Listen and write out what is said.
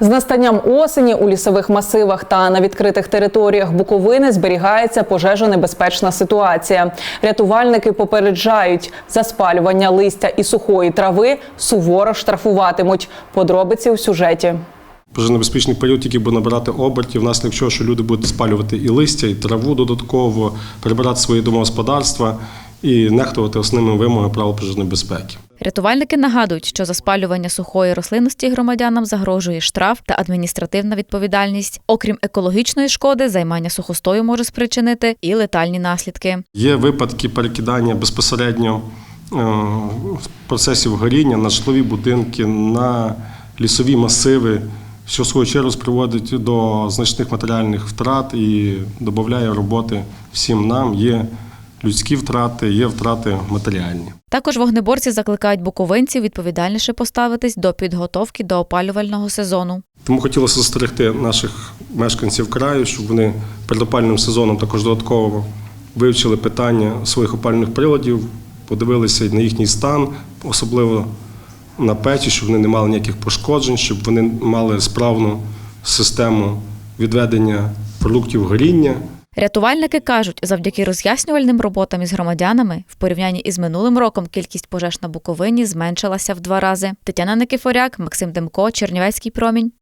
З настанням осені у лісових масивах та на відкритих територіях Буковини зберігається пожежонебезпечна ситуація. Рятувальники попереджають, за спалювання листя і сухої трави суворо штрафуватимуть. Подробиці у сюжеті. Пожежонебезпечний період тільки буде набирати обертів, внаслідок чого, що люди будуть спалювати і листя, і траву додатково, прибирати свої домогосподарства і нехтувати основними вимогами правил пожежної безпеки. Рятувальники нагадують, що за спалювання сухої рослинності громадянам загрожує штраф та адміністративна відповідальність. Окрім екологічної шкоди, займання сухостою може спричинити і летальні наслідки. Є випадки перекидання безпосередньо е, процесів горіння на житлові будинки, на лісові масиви, що в свою чергу приводить до значних матеріальних втрат і додає роботи всім нам. Є людські втрати, є втрати матеріальні. Також вогнеборці закликають буковинців відповідальніше поставитись до підготовки до опалювального сезону. Тому хотілося застерегти наших мешканців краю, щоб вони перед опальним сезоном також додатково вивчили питання своїх опальних приладів, подивилися на їхній стан, особливо на печі, щоб вони не мали ніяких пошкоджень, щоб вони мали справну систему відведення продуктів горіння. Рятувальники кажуть, завдяки роз'яснювальним роботам із громадянами в порівнянні із минулим роком кількість пожеж на Буковині зменшилася в два рази. Тетяна Никифоряк, Максим Демко, Чернівецький промінь.